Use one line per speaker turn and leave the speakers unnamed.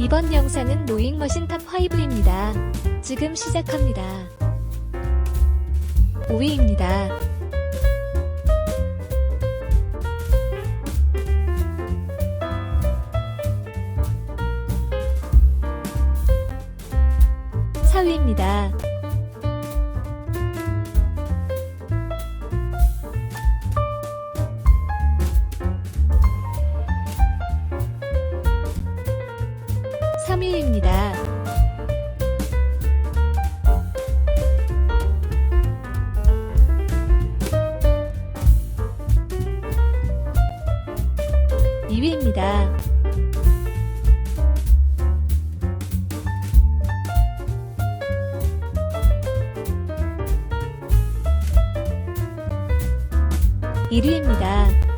이번 영상은 노잉머신 탑5입니다. 지금 시작합니다. 5위입니다. 사위입니다 3위입니다. 이위입니다. 일위입니다.